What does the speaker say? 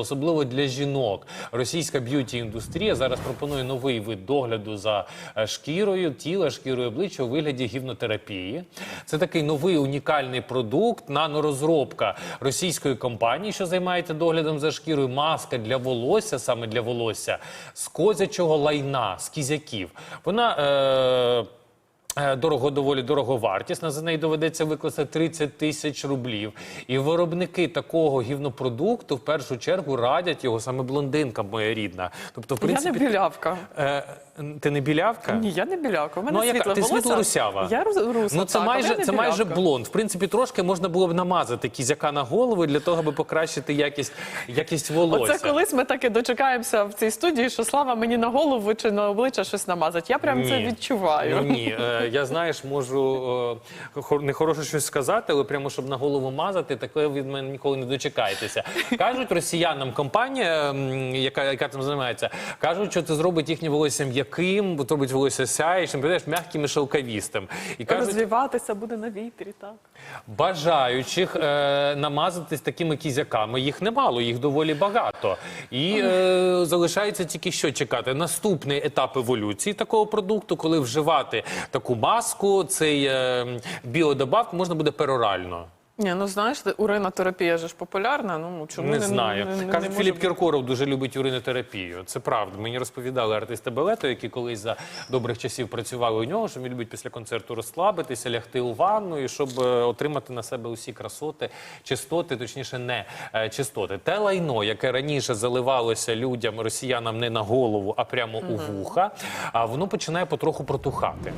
Особливо для жінок російська б'юті індустрія зараз пропонує новий вид догляду за е, шкірою, тіла, шкірою обличчя у вигляді гівнотерапії. Це такий новий унікальний продукт, нанорозробка російської компанії, що займається доглядом за шкірою. Маска для волосся, саме для волосся, з козячого лайна, з кізяків. Вона. Е- Дорого, доволі дороговартісна. За неї доведеться викласти 30 тисяч рублів. І виробники такого гівнопродукту в першу чергу радять його саме блондинка моя рідна. Тобто, в Я не білявка. е, ти не білявка? Ні, я не білявка. У мене Ну, світле ти волосся. світло-русява? Я рус- руса, Ну, це так, майже, це майже блонд. В принципі, трошки можна було б намазати кізяка на голову для того, аби покращити якість, якість волосся. Оце колись ми таки дочекаємося в цій студії, що Слава мені на голову чи на обличчя щось намазать. Я прям це відчуваю. Ну, ні, е, я знаєш, можу е, нехороше щось сказати, але прямо щоб на голову мазати, такого від мене ніколи не дочекаєтеся. Кажуть росіянам компанія, яка, яка цим займається, кажуть, що це зробить їхнє волосся м'яким, бо зробить волосся сяючим, прийдеш м'яким і шовковістим. І кажуть, Розвіватися буде на вітрі, так. Бажаючих е, намазатись такими кізяками їх немало, їх доволі багато. І е, залишається тільки що чекати. Наступний етап еволюції такого продукту, коли вживати таку маску, цей е, біодобавку можна буде перорально. Ні, ну знаєш, уринотерапія же ж популярна. Ну чому Не не, знаю. не, не, не Кажуть, може Філіп? Кіркоров дуже любить уринотерапію. Це правда. Мені розповідали артисти балету, які колись за добрих часів працювали у нього, що він любить після концерту розслабитися, лягти у ванну і щоб е, отримати на себе усі красоти, чистоти, точніше, не е, чистоти. Те лайно, яке раніше заливалося людям, росіянам не на голову, а прямо у вуха, а воно починає потроху протухати.